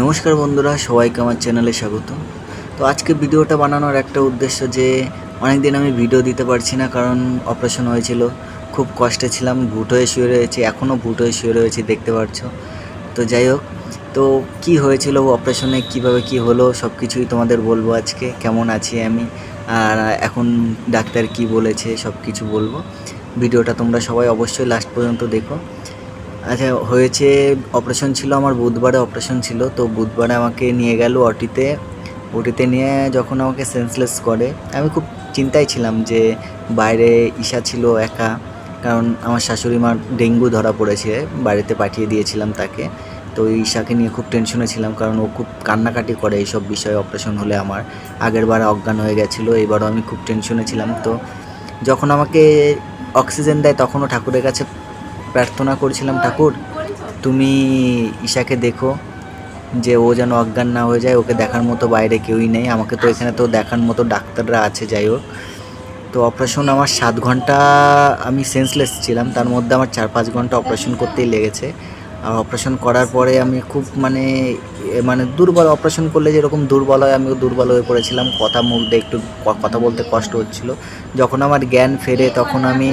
নমস্কার বন্ধুরা, সবাইকে আমার চ্যানেলে স্বাগত। তো আজকে ভিডিওটা বানানোর একটা উদ্দেশ্য যে অনেক দিন আমি ভিডিও দিতে পারছি না কারণ অপারেশন হয়েছিল। খুব কষ্টে ছিলাম ভুট হয়ে শুয়ে রয়েছে এখনও ভুট হয়ে শুয়ে রয়েছে, দেখতে পাচ্ছ তো যাই হোক, তো কি হয়েছিল অপারেশনে, কীভাবে কি হলো সব কিছুই তোমাদের বলব আজকে, কেমন আছি আমি, আর এখন ডাক্তার কি বলেছে সব কিছু বলব। ভিডিওটা তোমরা সবাই অবশ্যই লাস্ট পর্যন্ত দেখো। আচ্ছা হয়েছে অপারেশন ছিল, আমার বুধবারে অপারেশন ছিল, তো বুধবারে আমাকে নিয়ে গেল অটিতে ওটিতে নিয়ে যখন আমাকে সেন্সলেস করে, আমি খুব চিন্তায় ছিলাম যে বাইরে ঈশা ছিল একা, কারণ আমার শাশুড়ি মার ডেঙ্গু ধরা পড়েছে, বাড়িতে পাঠিয়ে দিয়েছিলাম তাকে। তো ঈশাকে নিয়ে খুব টেনশনে ছিলাম, কারণ ও খুব কান্নাকাটি করে এইসব বিষয়ে অপারেশন হলে আমার। আগের বার অজ্ঞান হয়ে গেছিল, এবারও আমি খুব টেনশনে ছিলাম। তো যখন আমাকে অক্সিজেন দেয়, তখনও ঠাকুরের কাছে প্রার্থনা করেছিলাম, ঠাকুর, তুমি ঈশাকে দেখো যে ও যেন অজ্ঞান না হয়ে যায়, ওকে দেখার মতো বাইরে কেউই নেই। আমাকে তো এখানে তো দেখার মতো ডাক্তাররা আছে, যাই হোক। তো অপারেশন আমার সাত ঘণ্টা আমি সেন্সলেস ছিলাম, তার মধ্যে আমার চার পাঁচ ঘণ্টা অপারেশন করতেই লেগেছে। আর অপারেশন করার পরে আমি খুব মানে মানে দুর্বল অপারেশন করলে যেরকম দুর্বল হয়, আমিও দুর্বল হয়ে পড়েছিলাম। কথা মুখ দিয়ে একটু কথা বলতে কষ্ট হচ্ছিল। যখন আমার জ্ঞান ফেরে, তখন আমি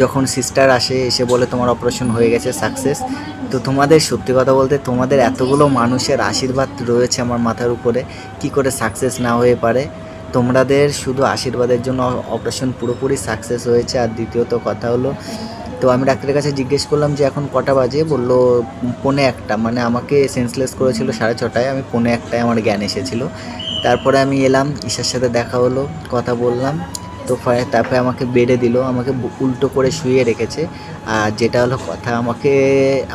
যখন সিস্টার আসে, এসে বলে তোমার অপারেশন হয়ে গেছে সাকসেস তো তোমাদের সত্যি কথা বলতে তোমাদের এতগুলো মানুষের আশীর্বাদ রয়েছে আমার মাথার উপরে, কি করে সাকসেস না হয়ে পারে? তোমাদের শুধু আশীর্বাদের জন্য অপারেশন পুরোপুরি সাকসেস হয়েছে। আর দ্বিতীয়ত কথা হলো, তো আমি ডাক্তারের কাছে জিজ্ঞেস করলাম যে, এখন কটা বাজে? বলল পৌনে একটা। মানে আমাকে সেন্সলেস করেছিল সাড়ে ছটায়। আমি পৌনে একটায় আমার জ্ঞান এসেছিল। তারপরে আমি এলাম, ঈশার সাথে দেখা হলো, কথা বললাম। তো তারপরে আমাকে বেডে দিল, আমাকে উল্টো করে শুয়ে রেখেছে। আর যেটা হলো কথা, আমাকে,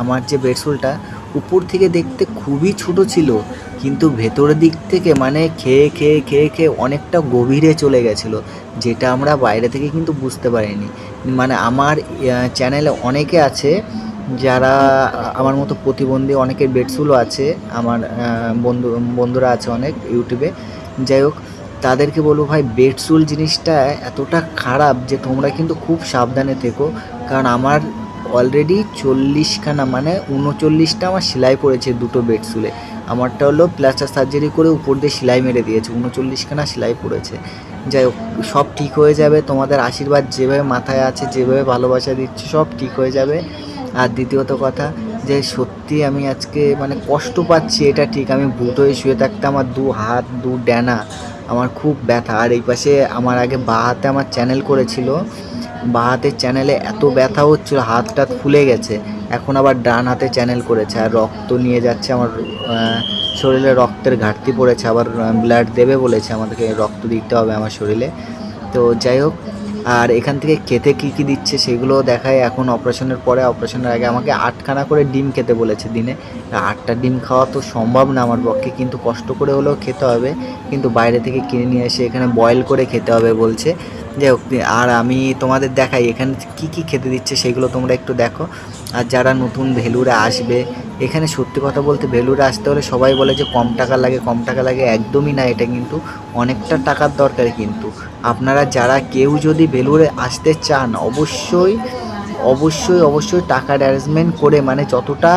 আমার যে বেডশুলটা উপর থেকে দেখতে খুবই ছোট ছিল, কিন্তু ভেতরের দিক থেকে মানে খেয়ে খেয়ে খেয়ে খেয়ে অনেকটা গভীরে চলে গেছিল, যেটা আমরা বাইরে থেকে কিন্তু বুঝতে পারিনি। মানে আমার চ্যানেলে অনেকে আছে যারা আমার মতো প্রতিবন্ধী অনেকের বেডশুলও আছে, আমার বন্ধু, বন্ধুরা আছে অনেক ইউটিউবে যাই হোক তাদেরকে বলব ভাই বেডসুল জিনিসটা এতটা খারাপ যে তোমরা কিন্তু খুব সাবধানে থেকো। কারণ আমার অলরেডি চল্লিশখানা মানে উনচল্লিশটা আমার সেলাই পড়েছে দুটো বেডসুলে আমারটা হলো প্লাস্টার সার্জারি করে উপর দিয়ে সেলাই মেরে দিয়েছে, উনচল্লিশখানা সেলাই পড়েছে। যাই হোক, সব ঠিক হয়ে যাবে, তোমাদের আশীর্বাদ যেভাবে মাথায় আছে, যেভাবে ভালোবাসা দিচ্ছে, সব ঠিক হয়ে যাবে। আর দ্বিতীয়ত কথা, যে সত্যি আমি আজকে মানে কষ্ট পাচ্ছি, এটা ঠিক, আমি ভূত হয়ে শুয়ে থাকতাম আর দু হাত, দু ড্যানা আমার খুব ব্যথা। আর এই পাশে আমার আগে বা হাতে আমার চ্যানেল করেছিল। বা হাতের চ্যানেলে এত ব্যথা হচ্ছিল, হাত টাত ফুলে গেছে। এখন আবার ডান হাতে চ্যানেল করেছে। আর রক্ত নিয়ে যাচ্ছে আমার শরীরে রক্তের ঘাটতি পড়েছে। আবার ব্লাড দেবে বলেছে আমাদেরকে, রক্ত দিতে হবে আমার শরীরে। তো যাই হোক আর এখান থেকে খেতে কি কি দিচ্ছে সেগুলো দেখায় এখন অপারেশনের পরে। অপারেশনের আগে আমাকে আটখানা করে ডিম খেতে বলেছে দিনে। আটটা ডিম খাওয়া তো সম্ভব না আমার পক্ষে, কিন্তু কষ্ট করে হলেও খেতে হবে। কিন্তু বাইরে থেকে কিনে নিয়ে এসে এখানে বয়েল করে খেতে হবে বলছে। যাই হোক, আর আমি তোমাদের দেখাই, এখানে কি কি খেতে দিচ্ছে সেগুলো তোমরা একটু দেখো। আর যারা নতুন ভেলুরে আসবে এখানে সত্যি কথা বলতে ভেলুরে আসতে হলে সবাই বলে যে কম টাকা লাগে, কম টাকা লাগে, একদমই না। এটা কিন্তু অনেকটা টাকার দরকার কিন্তু। আপনারা যারা কেউ যদি ভেলুরে আসতে চান, অবশ্যই অবশ্যই অবশ্যই টাকার অ্যারেঞ্জমেন্ট করে মানে যতটা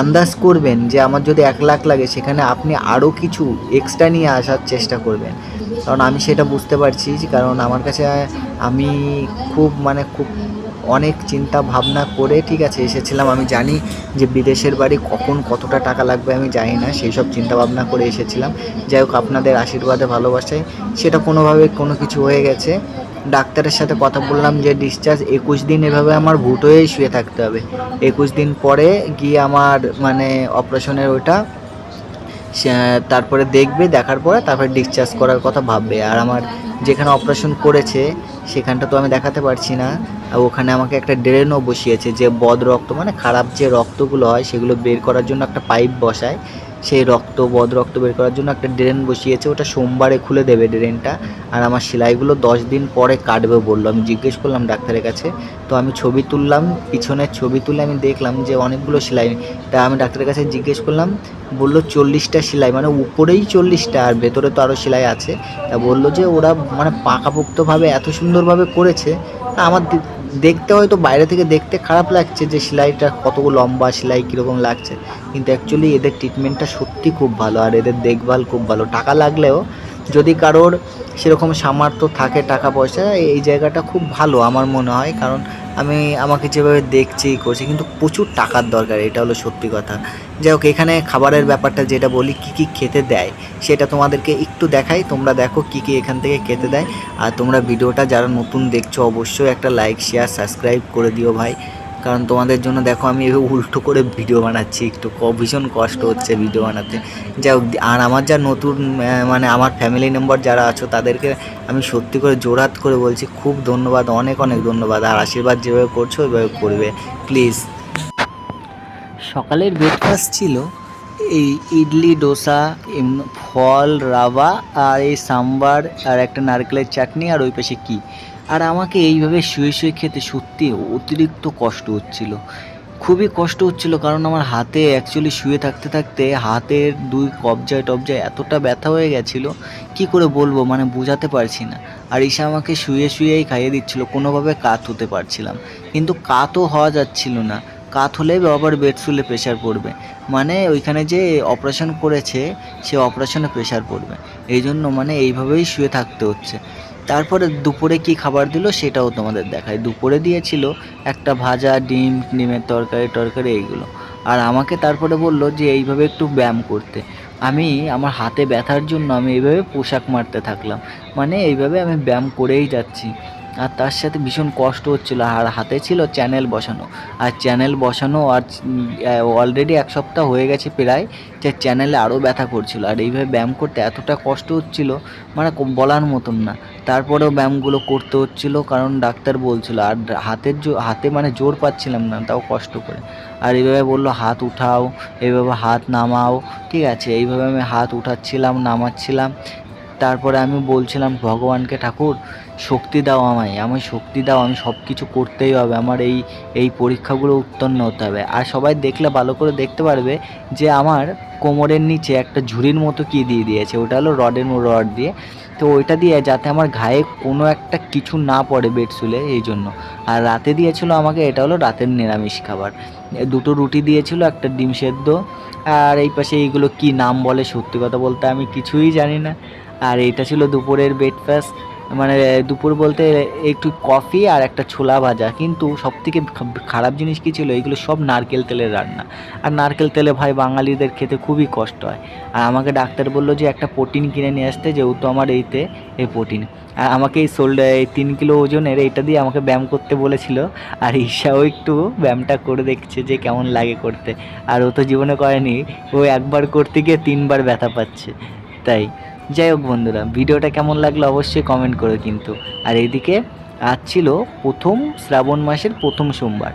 আন্দাজ করবেন যে আমার যদি এক লাখ লাগে, সেখানে আপনি আরও কিছু এক্সট্রা নিয়ে আসার চেষ্টা করবেন। কারণ আমি সেটা বুঝতে পারছি কারণ আমার কাছে আমি খুব মানে খুব অনেক চিন্তা ভাবনা করে, ঠিক আছে, এসেছিলাম। আমি জানি যে বিদেশের বাড়ি কখন কতটা টাকা লাগবে, আমি জানি না, সেই সব চিন্তা ভাবনা করে এসেছিলাম। যাই হোক, আপনাদের আশীর্বাদে, ভালোবাসায়, সেটা কোনোভাবে কোনো কিছু হয়ে গেছে। ডাক্তারের সাথে কথা বললাম যে ডিসচার্জ একুশ দিন এভাবে আমার ভুট হয়েই শুয়ে থাকতে হবে। একুশ দিন পরে গিয়ে আমার মানে অপারেশনের ওইটা তারপরে দেখবে, দেখার পরে তারপরে ডিসচার্জ করার কথা ভাববে। আর আমার যেখানে অপারেশন করেছে সেখানটা তো আমি দেখাতে পারছি না। আর ওখানে আমাকে একটা ড্রেনও বসিয়েছে যে বদ রক্ত মানে খারাপ যে রক্তগুলো হয় সেগুলো বের করার জন্য একটা পাইপ বসায়। সেই রক্ত, বদ রক্ত বের করার জন্য একটা ড্রেন বসিয়েছে, ওটা সোমবারে খুলে দেবে ড্রেনটা। আর আমার সেলাইগুলো দশ দিন পরে কাটবে বলল। আমি জিজ্ঞেস করলাম ডাক্তারের কাছে। তো আমি ছবি তুললাম, পিছনের ছবি তুলে আমি দেখলাম যে অনেকগুলো সেলাই। তা আমি ডাক্তারের কাছে জিজ্ঞেস করলাম, বলল চল্লিশটা সেলাই মানে উপরেই চল্লিশটা আর ভেতরে তো আরও সেলাই আছে। তা বলল যে ওরা মানে পাকাপোক্তভাবে এত সুন্দরভাবে করেছে, তা আমার দেখতে হয়তো বাইরে থেকে দেখতে খারাপ লাগছে যে সেলাইটা কত লম্বা, সেলাই কীরকম লাগছে। কিন্তু অ্যাকচুয়ালি এদের ট্রিটমেন্টটা সত্যি খুব ভালো আর এদের দেখভাল খুব ভালো। টাকা লাগলেও যদি কারোর সেরকম সামর্থ্য থাকে টাকা পয়সা, এই জায়গাটা খুব ভালো আমার মনে হয়। কারণ আমি আমাকে যেভাবে দেখছি, করছি, কিন্তু প্রচুর টাকার দরকার, এটা হলো সত্যি কথা। যাই হোক, এখানে খাবারের ব্যাপারটা যেটা বলি, কি কি খেতে দেয়, সেটা তোমাদেরকে একটু দেখাই। তোমরা দেখো কি কি এখান থেকে খেতে দেয়। আর তোমরা ভিডিওটা যারা নতুন দেখছ, অবশ্যই একটা লাইক শেয়ার সাবস্ক্রাইব করে দিও ভাই। কারণ তোমাদের জন্য দেখো আমি উল্টো করে ভিডিও বানাচ্ছি, একটু ভীষণ কষ্ট হচ্ছে ভিডিও বানাতে। হোক, আর আমার যা নতুন মানে আমার ফ্যামিলি মেম্বার যারা আছো, তাদেরকে আমি সত্যি করে জোরাত করে বলছি, খুব ধন্যবাদ, অনেক অনেক ধন্যবাদ। আর আশীর্বাদ যেভাবে করছ, ওইভাবে করবে। প্লিজ সকালের ব্রেকফাস্ট ছিল এই ইডলি, ডোসা ফল, রাবা, আর এই সাম্বার, আর একটা নারকেলের চাটনি, আর ওই পাশে কী? আর আমাকে এইভাবে শুয়ে শুয়ে খেতে সত্যি অতিরিক্ত কষ্ট হচ্ছিল। খুবই কষ্ট হচ্ছিল কারণ আমার হাতে অ্যাকচুয়ালি শুয়ে থাকতে থাকতে হাতের দুই কবজায় টবজায় এতটা ব্যথা হয়ে গেছিল, কি করে বলব মানে বোঝাতে পারছি না। আর ঈশা আমাকে শুয়ে শুয়েই খাইয়ে দিচ্ছিল, কোনোভাবে কাত হতে পারছিলাম। কিন্তু কাতও হওয়া যাচ্ছিল না। কাত হলে আবার বেডশুলে প্রেশার পড়বে। মানে ওইখানে যে অপারেশন করেছে, সে অপারেশনে প্রেশার পড়বে। এই জন্য মানে এইভাবেই শুয়ে থাকতে হচ্ছে। তারপরে দুপুরে কি খাবার দিল সেটাও তোমাদের দেখায় দুপুরে দিয়েছিল একটা ভাজা, ডিম, ডিমের তরকারি, টরকারি, এইগুলো। আর আমাকে তারপরে বলল যে এইভাবে একটু ব্যায়াম করতে। আমি, আমার হাতে ব্যথার জন্য আমি এইভাবে পোশাক মারতে থাকলাম। মানে এইভাবে আমি ব্যায়াম করেই যাচ্ছি। আর তার সাথে ভীষণ কষ্ট হচ্ছিল। আর হাতে ছিল চ্যানেল বসানো। আর চ্যানেল বসানো আর অলরেডি এক সপ্তাহ হয়ে গেছে প্রায় যে চ্যানেলে আরও ব্যথা করছিল। আর এইভাবে ব্যায়াম করতে এতটা কষ্ট হচ্ছিল মানে বলার মতন না। তারপরেও ব্যায়ামগুলো করতে হচ্ছিল কারণ ডাক্তার বলছিল। আর হাতের হাতে মানে জোর পাচ্ছিলাম না, তাও কষ্ট করে। আর এইভাবে বলল, হাত উঠাও। এইভাবে হাত নামাও। ঠিক আছে, এইভাবে আমি হাত উঠাচ্ছিলাম, নামাচ্ছিলাম। তারপরে আমি বলছিলাম, ভগবানকে ঠাকুর, শক্তি দাও আমায়। আমায় শক্তি দাও, আমি সব কিছু করতেই হবে। আমার এই এই পরীক্ষাগুলো উত্তীর্ণ হতে হবে। আর সবাই দেখলে, ভালো করে দেখতে পারবে যে আমার কোমরের নিচে একটা ঝুড়ির মতো কি দিয়ে দিয়েছে। ওটা হলো রডের রড দিয়ে। তো ওইটা দিয়ে যাতে আমার ঘায়ে কোনো একটা কিছু না পড়ে বেডশুলে এই জন্য। আর রাতে দিয়েছিল আমাকে, এটা হলো রাতের নিরামিষ খাবার। দুটো রুটি দিয়েছিল, একটা ডিম সেদ্ধ। আর এই পাশে এইগুলো কি নাম বলে সত্যি কথা বলতে আমি কিছুই জানি না। আর এটা ছিল দুপুরের ব্রেকফাস্ট মানে দুপুর বলতে একটু কফি আর একটা ছোলা ভাজা। কিন্তু সব থেকে খারাপ জিনিস কী ছিল? এইগুলো সব নারকেল তেলের রান্না। আর নারকেল তেলে ভাই বাঙালিদের খেতে খুবই কষ্ট হয়। আর আমাকে ডাক্তার বলল যে, একটা প্রোটিন কিনে নিয়ে আসতে, যেহেতু আমার এইতে, এই প্রোটিন। আর আমাকে এই শোল্ডার এই তিন কিলো ওজনের এইটা দিয়ে আমাকে ব্যায়াম করতে বলেছিল। আর ঈশাও একটু ব্যায়ামটা করে দেখছে যে, কেমন লাগে করতে। আর ও তো জীবনে করেনি। ও একবার করতে গিয়ে তিনবার ব্যথা পাচ্ছে। তাই। যাই হোক বন্ধুরা, ভিডিওটা কেমন লাগল অবশ্যই কমেন্ট করো কিন্তু। আর এদিকে আজ ছিল প্রথম শ্রাবণ মাসের প্রথম সোমবার।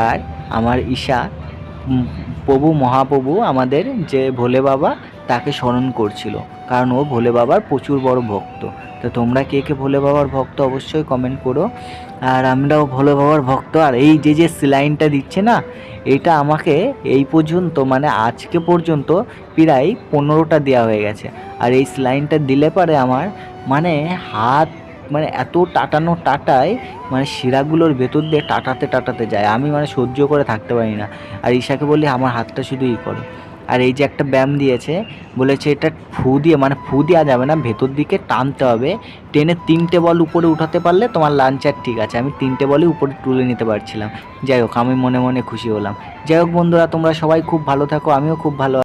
আর আমার ঈশা প্রভু, মহাপ্রভু আমাদের যে ভোলে বাবা তাকে স্মরণ করছিল, কারণ ও ভোলে বাবার প্রচুর বড় ভক্ত। তো তোমরা কে কে ভোলে বাবার ভক্ত অবশ্যই কমেন্ট করো। আর আমরাও ভোলে বাবার ভক্ত। আর এই যে যে সিলাইনটা দিচ্ছে না, এটা আমাকে এই পর্যন্ত মানে আজকে পর্যন্ত প্রায় পনেরোটা দেওয়া হয়ে গেছে। আর এই স্লাইনটা দিলে পরে আমার মানে হাত মানে এত টাটানো টাটায় মানে শিরাগুলোর ভেতর দিয়ে টাটাতে টাটাতে যায়। আমি মানে সহ্য করে থাকতে পারি না। আর ঈশাকে বলি আমার হাতটা শুধু ই করো। আর এই যে একটা ব্যায়াম দিয়েছে, বলেছে এটা ফু দিয়ে মানে ফু দেওয়া যাবে না, ভেতর দিকে টানতে হবে। টেনে তিনটে বল উপরে উঠাতে পারলে তোমার লাঞ্চার ঠিক আছে। আমি তিনটে বলই উপরে তুলে নিতে পারছিলাম। যাই হোক, আমি মনে মনে খুশি হলাম। যাই হোক বন্ধুরা, তোমরা সবাই খুব ভালো থাকো, আমিও খুব ভালো